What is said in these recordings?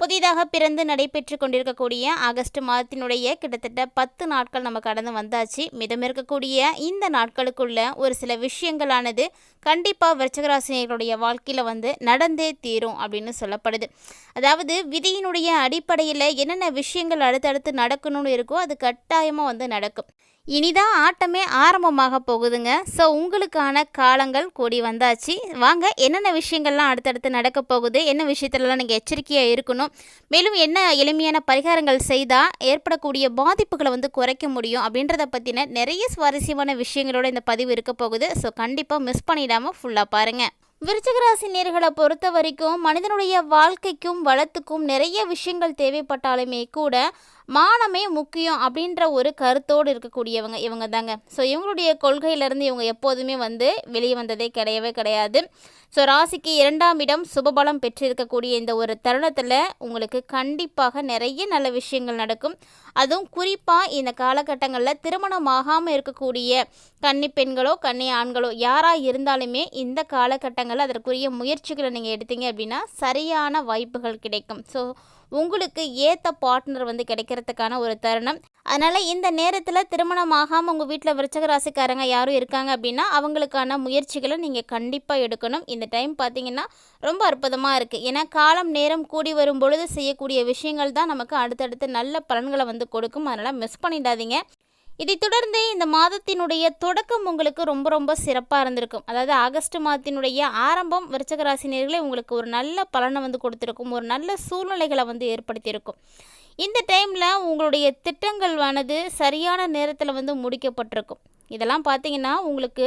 புதிதாக பிறந்து நடைபெற்று கொண்டிருக்கக்கூடிய ஆகஸ்ட் மாதத்தினுடைய கிட்டத்தட்ட பத்து நாட்கள் நம்ம கடந்து வந்தாச்சு. மிதம் இருக்கக்கூடிய இந்த நாட்களுக்குள்ள ஒரு சில விஷயங்களானது கண்டிப்பாக விருச்சகராசினியர்களுடைய வாழ்க்கையில் வந்து நடந்தே தீரும் அப்படின்னு சொல்லப்படுது. அதாவது விதியினுடைய அடிப்படையில் என்னென்ன விஷயங்கள் அடுத்தடுத்து நடக்கணும்னு இருக்கோ அது கட்டாயமாக வந்து நடக்கும். இனிதான் ஆட்டமே ஆரம்பமாக போகுதுங்க. ஸோ உங்களுக்கான காலங்கள் கூடி வந்தாச்சு. வாங்க என்னென்ன விஷயங்கள்லாம் அடுத்தடுத்து நடக்க போகுது? என்ன விஷயத்துலலாம் நீங்கள் எச்சரிக்கையாக இருக்கணும்? மேலும் என்ன எளிமையான பரிகாரங்கள் செய்தால் ஏற்படக்கூடிய பாதிப்புகளை வந்து குறைக்க முடியும்? அப்படின்றத பற்றின நிறைய சுவாரஸ்யமான விஷயங்களோட இந்த பதிவு இருக்க போகுது. ஸோ கண்டிப்பாக மிஸ் பண்ணிடாமல் ஃபுல்லாக பாருங்கள் விருச்சகராசி நேர்களை பொறுத்த வரைக்கும் மனிதனுடைய வாழ்க்கைக்கும் வளத்துக்கும் நிறைய விஷயங்கள் தேவைப்பட்டாலுமே கூட மானமே முக்கியம் அப்படின்ற ஒரு கருத்தோடு இருக்கக்கூடியவங்க இவங்க தாங்க ஸோ இவங்களுடைய கொள்கையிலேருந்து இவங்க எப்போதுமே வந்து வெளியே வந்ததே கிடையவே கிடையாது. ஸோ ராசிக்கு இரண்டாம் இடம் சுபபலம் பெற்றிருக்கக்கூடிய இந்த ஒரு தருணத்தில் உங்களுக்கு கண்டிப்பாக நிறைய நல்ல விஷயங்கள் நடக்கும். அதுவும் குறிப்பாக இந்த காலகட்டங்களில் திருமணம் ஆகாமல் இருக்கக்கூடிய கன்னி பெண்களோ கன்னி ஆண்களோ யாராக இருந்தாலுமே இந்த காலகட்டங்களில் அதற்குரிய முயற்சிகளை நீங்கள் எடுத்தீங்க அப்படின்னா சரியான வாய்ப்புகள் கிடைக்கும். ஸோ உங்களுக்கு ஏற்ற பார்ட்னர் வந்து கிடைக்கிறதுக்கான ஒரு தருணம். அதனால் இந்த நேரத்தில் திருமணம் ஆகாமல் உங்கள் வீட்டில் விருச்சக ராசிக்காரங்க யாரும் இருக்காங்க அப்படின்னா அவங்களுக்கான முயற்சிகளை நீங்கள் கண்டிப்பாக எடுக்கணும். இந்த டைம் பார்த்தீங்கன்னா ரொம்ப அற்புதமாக இருக்குது ஏன்னா காலம் நேரம் கூடி வரும் பொழுது செய்யக்கூடிய விஷயங்கள் தான் நமக்கு அடுத்தடுத்து நல்ல பலன்களை வந்து கொடுக்கும். அதனால் மிஸ் பண்ணிடாதீங்க. இதைத் தொடர்ந்து இந்த மாதத்தினுடைய தொடக்கம் உங்களுக்கு ரொம்ப ரொம்ப சிறப்பாக இருந்திருக்கும். அதாவது ஆகஸ்ட் மாதத்தினுடைய ஆரம்பம் விருச்சகராசினியர்களே உங்களுக்கு ஒரு நல்ல பலனை வந்து கொடுத்துருக்கும். ஒரு நல்ல சூழ்நிலைகளை வந்து ஏற்படுத்தியிருக்கும். இந்த டைமில் உங்களுடைய திட்டங்களானது சரியான நேரத்தில் வந்து முடிக்கப்பட்டிருக்கும். இதெல்லாம் பார்த்தீங்கன்னா உங்களுக்கு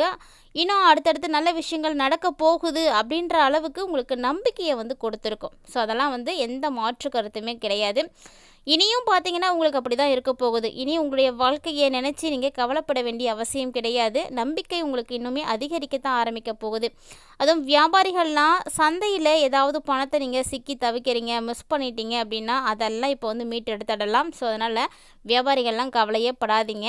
இன்னும் அடுத்தடுத்து நல்ல விஷயங்கள் நடக்க போகுது அப்படின்ற அளவுக்கு உங்களுக்கு நம்பிக்கையை வந்து கொடுத்துருக்கும். ஸோ அதெல்லாம் வந்து எந்த மாற்று கருத்துமே கிடையாது. இனியும் பார்த்தீங்கன்னா உங்களுக்கு அப்படி தான் இருக்க போகுது. இனி உங்களுடைய வாழ்க்கையை நினச்சி நீங்கள் கவலைப்பட வேண்டிய அவசியம் கிடையாது. நம்பிக்கை உங்களுக்கு இன்னுமே அதிகரிக்கத்தான் ஆரம்பிக்க போகுது. அதுவும் வியாபாரிகள்லாம் சந்தையில் ஏதாவது பணத்தை நீங்கள் சிக்கி தவிக்கிறீங்க மிஸ் பண்ணிட்டீங்க அப்படின்னா அதெல்லாம் இப்போ வந்து மீட்டு எடுத்துடலாம் ஸோ அதனால் வியாபாரிகள்லாம் கவலையே படாதீங்க.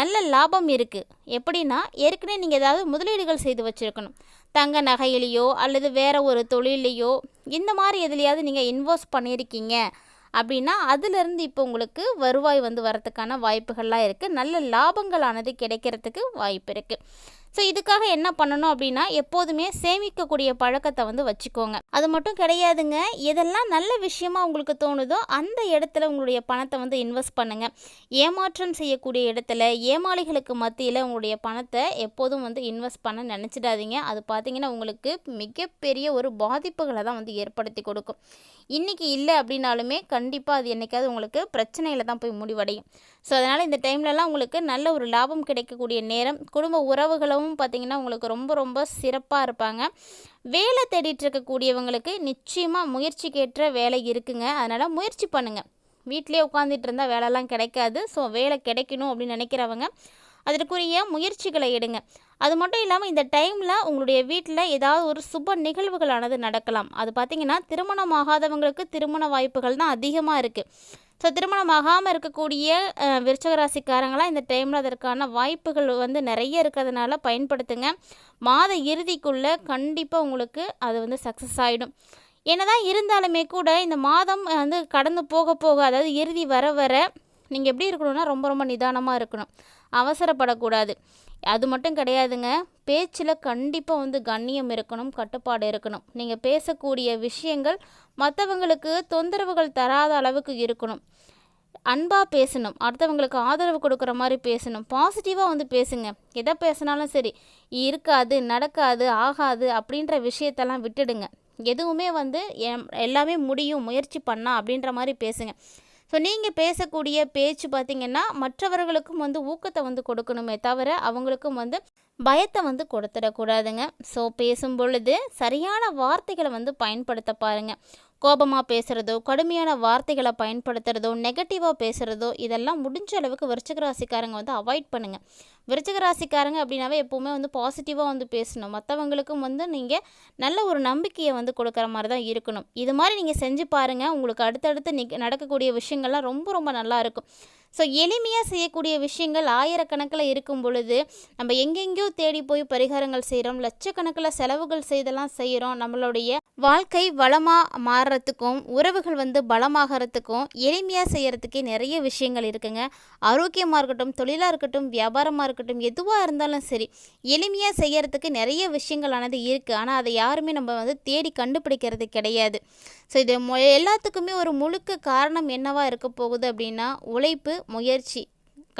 நல்ல லாபம் இருக்குது எப்படின்னா ஏற்கனவே நீங்கள் ஏதாவது முதலீடுகள் செய்து வச்சுருக்கணும். தங்க நகையிலையோ அல்லது வேறு ஒரு தொழிலையோ இந்த மாதிரி எதுலையாவது நீங்கள் இன்வெஸ்ட் பண்ணியிருக்கீங்க. அப்படின்னா அதிலிருந்து இப்போ உங்களுக்கு வருவாய் வந்து வரத்துக்கான வாய்ப்புகள்லாம் இருக்குது நல்ல லாபங்களானது கிடைக்கிறதுக்கு வாய்ப்பு இருக்குது ஸோ இதுக்காக என்ன பண்ணணும் அப்படின்னா எப்போதுமே சேமிக்கக்கூடிய பழக்கத்தை வந்து வச்சுக்கோங்க. அது மட்டும் கிடையாதுங்க. எதெல்லாம் நல்ல விஷயமா உங்களுக்கு தோணுதோ அந்த இடத்துல உங்களுடைய பணத்தை வந்து இன்வெஸ்ட் பண்ணுங்கள் ஏமாற்றம் செய்யக்கூடிய இடத்துல ஏமாளிகளுக்கு மத்தியில் உங்களுடைய பணத்தை எப்போதும் வந்து இன்வெஸ்ட் பண்ண நினச்சிடாதீங்க. அது பார்த்தீங்கன்னா உங்களுக்கு மிகப்பெரிய ஒரு பாதிப்புகளை தான் வந்து ஏற்படுத்தி கொடுக்கும். இன்றைக்கி இல்லை அப்படின்னாலுமே கண்டிப்பாக அது என்றைக்காவது உங்களுக்கு பிரச்சனையில் தான் போய் முடிவடையும். ஸோ அதனால் இந்த டைம்லலாம் உங்களுக்கு நல்ல ஒரு லாபம் கிடைக்கக்கூடிய நேரம் குடும்ப உறவுகளும் பார்த்திங்கன்னா உங்களுக்கு ரொம்ப ரொம்ப சிறப்பாக இருப்பாங்க. வேலை தேடிட்டு இருக்கக்கூடியவங்களுக்கு நிச்சயமாக முயற்சிக்கேற்ற வேலை இருக்குங்க. அதனால் முயற்சி பண்ணுங்கள் வீட்டிலே உட்காந்துட்டு இருந்தால் வேலைலாம் கிடைக்காது. ஸோ வேலை கிடைக்கணும் அப்படின்னு நினைக்கிறவங்க அதற்குரிய முயற்சிகளை எடுங்க. அது மட்டும் இல்லாமல் இந்த டைமில் உங்களுடைய வீட்டில் ஏதாவது ஒரு சுப நிகழ்வுகளானது நடக்கலாம். அது பார்த்திங்கன்னா திருமணம் ஆகாதவங்களுக்கு திருமண வாய்ப்புகள் தான் அதிகமாக இருக்குது ஸோ திருமணம் ஆகாமல் இருக்கக்கூடிய விருச்சகராசிக்காரங்களாம் இந்த டைமில் அதற்கான வாய்ப்புகள் வந்து நிறைய இருக்கிறதுனால பயன்படுத்துங்க. மாத இறுதிக்குள்ளே கண்டிப்பாக உங்களுக்கு அது வந்து சக்ஸஸ் ஆகிடும் என்னதான் இருந்தாலுமே கூட இந்த மாதம் வந்து கடந்து போக போக அதாவது இறுதி வர வர நீங்கள் எப்படி இருக்கணும்னா ரொம்ப ரொம்ப நிதானமாக இருக்கணும். அவசரப்படக்கூடாது. அது மட்டும் கிடையாதுங்க. பேச்சில் கண்டிப்பாக வந்து கண்ணியம் இருக்கணும் கட்டுப்பாடு இருக்கணும். நீங்கள் பேசக்கூடிய விஷயங்கள் மற்றவங்களுக்கு தொந்தரவுகள் தராத அளவுக்கு இருக்கணும். அன்பாக பேசணும். அடுத்தவங்களுக்கு ஆதரவு கொடுக்குற மாதிரி பேசணும். பாசிட்டிவாக வந்து பேசுங்க. எதை பேசினாலும் சரி இருக்காது நடக்காது ஆகாது அப்படின்ற விஷயத்தெல்லாம் விட்டுடுங்க. எதுவுமே வந்து எல்லாமே முடியும் முயற்சி பண்ணா அப்படின்ற மாதிரி பேசுங்க. ஸோ நீங்கள் பேசக்கூடிய பேச்சு பார்த்திங்கன்னா மற்றவர்களுக்கும் வந்து ஊக்கத்தை வந்து கொடுக்கணுமே தவிர அவங்களுக்கும் வந்து பயத்தை வந்து கொடுத்துடக்கூடாதுங்க. ஸோ பேசும் பொழுது சரியான வார்த்தைகளை வந்து பயன்படுத்த பாருங்கள் கோபமாக பேசுகிறதோ கடுமையான வார்த்தைகளை பயன்படுத்துகிறதோ நெகட்டிவாக பேசுகிறதோ இதெல்லாம் முடிஞ்ச அளவுக்கு விருச்சக ராசிக்காரங்க வந்து அவாய்ட் பண்ணுங்கள் விருச்சக ராசிக்காரங்க அப்படின்னாவே எப்போவுமே வந்து பாசிட்டிவாக வந்து பேசணும். மற்றவங்களுக்கும் வந்து நீங்கள் நல்ல ஒரு நம்பிக்கையை வந்து கொடுக்குற மாதிரி தான் இருக்கணும். இது மாதிரி நீங்கள் செஞ்சு பாருங்கள் உங்களுக்கு அடுத்தடுத்து நிக் நடக்கக்கூடிய விஷயங்கள்லாம் ரொம்ப ரொம்ப நல்லா இருக்கும். ஸோ எளிமையாக செய்யக்கூடிய விஷயங்கள் ஆயிரக்கணக்கில் இருக்கும் பொழுது நம்ம எங்கெங்கேயோ தேடி போய் பரிகாரங்கள் செய்கிறோம் லட்சக்கணக்கில் செலவுகள் செய்தெல்லாம் செய்கிறோம் நம்மளுடைய வாழ்க்கை வளமாக மாறுறதுக்கும் உறவுகள் வந்து பலமாகறதுக்கும் எளிமையாக செய்கிறதுக்கே நிறைய விஷயங்கள் இருக்குங்க. ஆரோக்கியமாக இருக்கட்டும் தொழிலாக இருக்கட்டும் வியாபாரமாக இருக்கட்டும் எதுவாக இருந்தாலும் சரி எளிமையாக செய்கிறதுக்கு நிறைய விஷயங்களானது இருக்குது ஆனால் அதை யாருமே நம்ம வந்து தேடி கண்டுபிடிக்கிறது கிடையாது. ஸோ இது மொ எல்லாத்துக்குமே ஒரு முழுக்க காரணம் என்னவாக இருக்க போகுது அப்படின்னா உழைப்பு முயற்சி.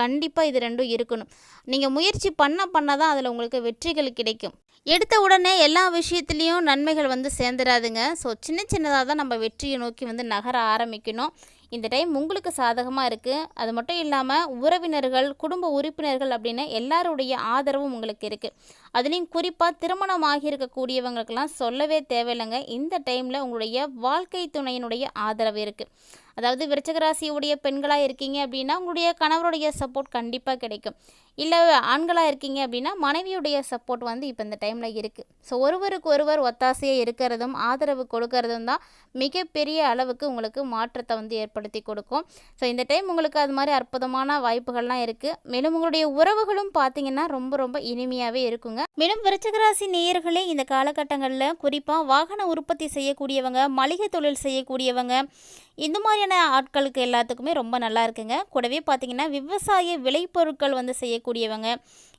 கண்டிப்பாக இது ரெண்டும் இருக்கணும். நீங்கள் முயற்சி பண்ண பண்ண தான் அதில் உங்களுக்கு வெற்றிகள் கிடைக்கும். எடுத்த உடனே எல்லா விஷயத்துலேயும் நன்மைகள் வந்து சேர்ந்துடாதுங்க ஸோ சின்ன சின்னதாக தான் நம்ம வெற்றியை நோக்கி வந்து நகர ஆரம்பிக்கணும். இந்த டைம் உங்களுக்கு சாதகமாக இருக்குது அது மட்டும் இல்லாமல் உறவினர்கள் குடும்ப உறுப்பினர்கள் அப்படின்னு எல்லாருடைய ஆதரவும் உங்களுக்கு இருக்குது அதுலேயும் குறிப்பாக திருமணம் ஆகியிருக்கக்கூடியவங்களுக்கெல்லாம் சொல்லவே தேவையில்லைங்க. இந்த டைமில் உங்களுடைய வாழ்க்கை துணையினுடைய ஆதரவு இருக்குது அதாவது விருச்சகராசியுடைய பெண்களாக இருக்கீங்க அப்படின்னா உங்களுடைய கணவருடைய சப்போர்ட் கண்டிப்பாக கிடைக்கும். இல்லை ஆண்களாக இருக்கீங்க அப்படின்னா மனைவியுடைய சப்போர்ட் வந்து இப்போ இந்த டைமில் இருக்குது ஸோ ஒருவருக்கு ஒருவர் ஒத்தாசையாக இருக்கிறதும் ஆதரவு கொடுக்கறதும் தான் மிகப்பெரிய அளவுக்கு உங்களுக்கு மாற்றத்தை வந்து ஏற்படுத்தி கொடுக்கும். ஸோ இந்த டைம் உங்களுக்கு அது மாதிரி அற்புதமான வாய்ப்புகள்லாம் இருக்குது மேலும் உங்களுடைய உறவுகளும் பார்த்தீங்கன்னா ரொம்ப ரொம்ப இனிமையாகவே இருக்குங்க. மேலும் விருச்சகராசி நேயர்களே இந்த காலகட்டங்களில் குறிப்பாக வாகன உற்பத்தி செய்யக்கூடியவங்க மளிகை தொழில் செய்யக்கூடியவங்க இந்த மாதிரியான ஆட்களுக்கு எல்லாத்துக்குமே ரொம்ப நல்லா இருக்குங்க. கூடவே பார்த்தீங்கன்னா விவசாய விளைபொருட்கள் வந்து செய்யக்கூடியவங்க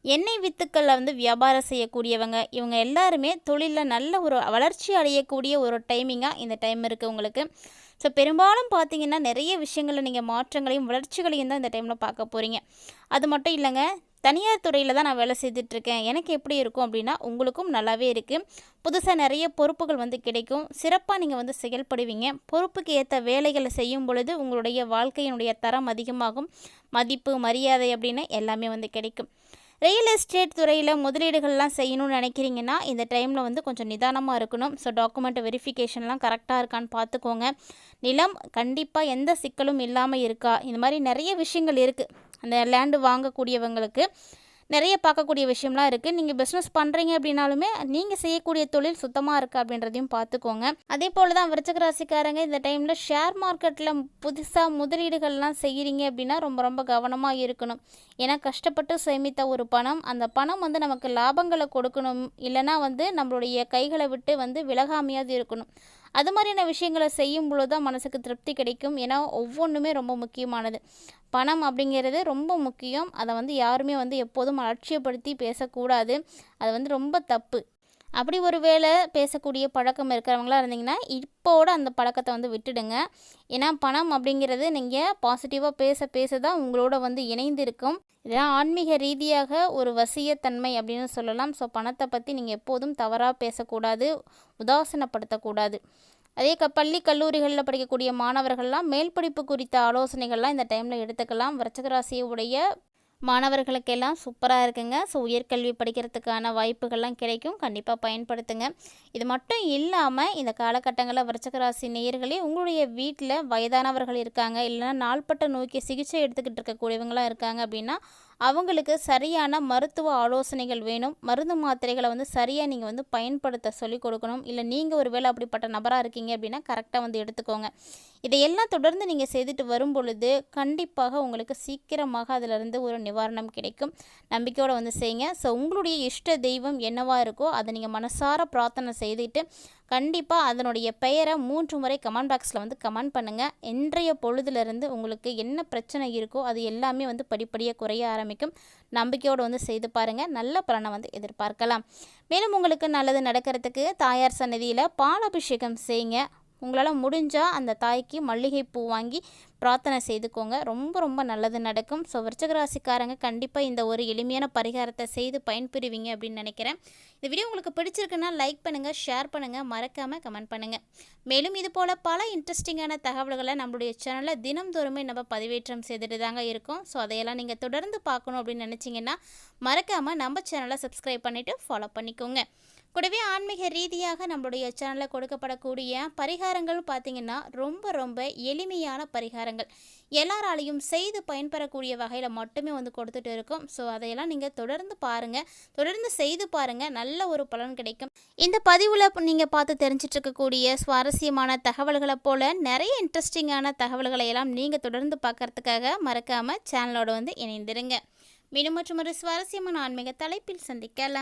எண்ணெய் வித்துக்களில் வந்து வியாபாரம் செய்யக்கூடியவங்க இவங்க எல்லாருமே தொழிலில் நல்ல ஒரு வளர்ச்சி அடையக்கூடிய ஒரு டைமிங்காக இந்த டைம் இருக்குது உங்களுக்கு. ஸோ பெரும்பாலும் பார்த்தீங்கன்னா நிறைய விஷயங்களில் நீங்கள் மாற்றங்களையும் வளர்ச்சிகளையும் தான் இந்த டைமில் பார்க்க போகிறீங்க அது மட்டும் இல்லைங்க தனியார் துறையில் தான் நான் வேலை செய்துட்ருக்கேன். எனக்கு எப்படி இருக்கும் அப்படின்னா உங்களுக்கும் நல்லாவே இருக்குது புதுசாக நிறைய பொறுப்புகள் வந்து கிடைக்கும். சிறப்பாக நீங்கள் வந்து செயல்படுவீங்க. பொறுப்புக்கு ஏற்ற வேலைகளை செய்யும் பொழுது உங்களுடைய வாழ்க்கையினுடைய தரம் அதிகமாகும். மதிப்பு மரியாதை அப்படின்னு எல்லாமே வந்து கிடைக்கும். ரியல் எஸ்டேட் துறையில் முதலீடுகள்லாம் செய்யணும்னு நினைக்கிறீங்கன்னா இந்த டைமில் வந்து கொஞ்சம் நிதானமாக இருக்கணும். ஸோ டாக்குமெண்ட் வெரிஃபிகேஷன்லாம் கரெக்டாக இருக்கான்னு பார்த்துக்கோங்க. நிலம் கண்டிப்பாக எந்த சிக்கலும் இல்லாமல் இருக்கா? இந்த மாதிரி நிறைய விஷயங்கள் இருக்குது அந்த லேண்டு வாங்கக்கூடியவங்களுக்கு நிறைய பார்க்கக்கூடிய விஷயம்லாம் இருக்குது நீங்கள் பிஸ்னஸ் பண்ணுறீங்க அப்படின்னாலுமே நீங்கள் செய்யக்கூடிய தொழில் சுத்தமாக இருக்குது அப்படின்றதையும் பார்த்துக்கோங்க. அதே போல் தான் விருச்சக ராசிக்காரங்க இந்த டைமில் ஷேர் மார்க்கெட்டில் புதுசாக முதலீடுகள்லாம் செய்கிறீங்க அப்படின்னா ரொம்ப ரொம்ப கவனமாக இருக்கணும். ஏன்னா கஷ்டப்பட்டு சேமித்த ஒரு பணம் அந்த பணம் வந்து நமக்கு லாபங்களை கொடுக்கணும். இல்லைனா வந்து நம்மளுடைய கைகளை விட்டு வந்து விலகாமையாவது இருக்கணும். அது மாதிரியான விஷயங்களை செய்யும் பொழுது தான் மனசுக்கு திருப்தி கிடைக்கும். ஏன்னா ஒவ்வொன்றுமே ரொம்ப முக்கியமானது. பணம் அப்படிங்கிறது ரொம்ப முக்கியம். அதை வந்து யாருமே வந்து எப்போதும் அலட்சியப்படுத்தி பேசக்கூடாது. அது வந்து ரொம்ப தப்பு. அப்படி ஒரு வேளை பேசக்கூடிய பழக்கம் இருக்கிறவங்களா இருந்தீங்கன்னா இப்போட அந்த பழக்கத்தை வந்து விட்டுடுங்க. ஏன்னா பணம் அப்படிங்கிறது நீங்கள் பாசிட்டிவாக பேச பேச தான் உங்களோட வந்து இணைந்து இருக்கும் இதெல்லாம் ஆன்மீக ரீதியாக ஒரு வசியத்தன்மை அப்படின்னு சொல்லலாம். ஸோ பணத்தை பற்றி நீங்கள் எப்போதும் தவறாக பேசக்கூடாது உதாசனப்படுத்தக்கூடாது. அதே க பள்ளி கல்லூரிகளில் படிக்கக்கூடிய மாணவர்கள்லாம் மேல் படிப்பு குறித்த ஆலோசனைகள்லாம் இந்த டைமில் எடுத்துக்கலாம். விருச்சகராசியுடைய மாணவர்களுக்கெல்லாம் சூப்பராக இருக்குங்க. ஸோ உயர்கல்வி படிக்கிறதுக்கான வாய்ப்புகள்லாம் கிடைக்கும். கண்டிப்பாக பயன்படுத்துங்க. இது மட்டும் இல்லாமல் இந்த காலகட்டங்களில் விருச்சகராசி நேயர்களே உங்களுடைய வீட்டில் வயதானவர்கள் இருக்காங்க. இல்லைன்னா நாள்பட்ட நோக்கி சிகிச்சை எடுத்துக்கிட்டு இருக்கக்கூடியவங்களாம் இருக்காங்க அப்படின்னா அவங்களுக்கு சரியான மருத்துவ ஆலோசனைகள் வேணும். மருந்து மாத்திரைகளை வந்து சரியாக நீங்கள் வந்து பயன்படுத்த சொல்லிக் கொடுக்கணும். இல்லை நீங்கள் ஒரு வேளை அப்படிப்பட்ட நபராக இருக்கீங்க அப்படின்னா கரெக்டாக வந்து எடுத்துக்கோங்க. இதையெல்லாம் தொடர்ந்து நீங்கள் செய்துட்டு வரும் பொழுது கண்டிப்பாக உங்களுக்கு சீக்கிரமாக அதிலிருந்து ஒரு நிவாரணம் கிடைக்கும். நம்பிக்கையோடு வந்து செய்யுங்க. ஸோ உங்களுடைய இஷ்ட தெய்வம் என்னவாக இருக்கோ அதை நீங்கள் மனசார பிரார்த்தனை செய்துட்டு கண்டிப்பாக அதனுடைய பெயரை மூன்று முறை கமெண்ட் பாக்ஸில் வந்து கமெண்ட் பண்ணுங்கள் இன்றைய பொழுதுலேருந்து உங்களுக்கு என்ன பிரச்சனை இருக்கோ அது எல்லாமே வந்து படிப்படியாக குறைய ஆரம்பிக்கும். நம்பிக்கையோடு வந்து செய்து பாருங்கள் நல்ல பலனை வந்து எதிர்பார்க்கலாம். மேலும் உங்களுக்கு நல்லது நடக்கிறதுக்கு தாயார் சன்னதியில் பாலாபிஷேகம் செய்யுங்க. உங்களால் முடிஞ்சால் அந்த தாய்க்கு மல்லிகை பூ வாங்கி பிரார்த்தனை செய்துக்கோங்க. ரொம்ப ரொம்ப நல்லது நடக்கும். ஸோ விருச்சகராசிக்காரங்க கண்டிப்பாக இந்த ஒரு எளிமையான பரிகாரத்தை செய்து பயன்பெறுவீங்க அப்படின்னு நினைக்கிறேன். இந்த வீடியோ உங்களுக்கு பிடிச்சிருக்குன்னா லைக் பண்ணுங்கள் ஷேர் பண்ணுங்கள் மறக்காமல் கமெண்ட் பண்ணுங்கள் மேலும் இது போல் பல இன்ட்ரெஸ்டிங்கான தகவல்களை நம்மளுடைய சேனலில் தினம்தோறுமே நம்ம பதிவேற்றம் செய்துட்டு தாங்க இருக்கும். ஸோ அதையெல்லாம் நீங்கள் தொடர்ந்து பார்க்கணும் அப்படின்னு நினச்சிங்கன்னா மறக்காமல் நம்ம சேனலை சப்ஸ்கிரைப் பண்ணிவிட்டு ஃபாலோ பண்ணிக்கோங்க. கூடவே ஆன்மீக ரீதியாக நம்மளுடைய சேனலில் கொடுக்கப்படக்கூடிய பரிகாரங்கள் பார்த்திங்கன்னா ரொம்ப ரொம்ப எளிமையான பரிகாரங்கள். எல்லாராலையும் செய்து பயன்பெறக்கூடிய வகையில் மட்டுமே வந்து கொடுத்துட்டு இருக்கோம். ஸோ அதையெல்லாம் நீங்கள் தொடர்ந்து பாருங்கள் தொடர்ந்து செய்து பாருங்கள் நல்ல ஒரு பலன் கிடைக்கும். இந்த பதிவில் நீங்கள் பார்த்து தெரிஞ்சிட்டு இருக்கக்கூடிய சுவாரஸ்யமான தகவல்களை போல் நிறைய இன்ட்ரெஸ்டிங்கான தகவல்களை எல்லாம் நீங்கள் தொடர்ந்து பார்க்கறதுக்காக மறக்காமல் சேனலோடு வந்து இணைந்திருங்க. மீண்டும் மற்றும் ஒரு சுவாரஸ்யமான ஆன்மீக தலைப்பில் சந்திக்கலாம்.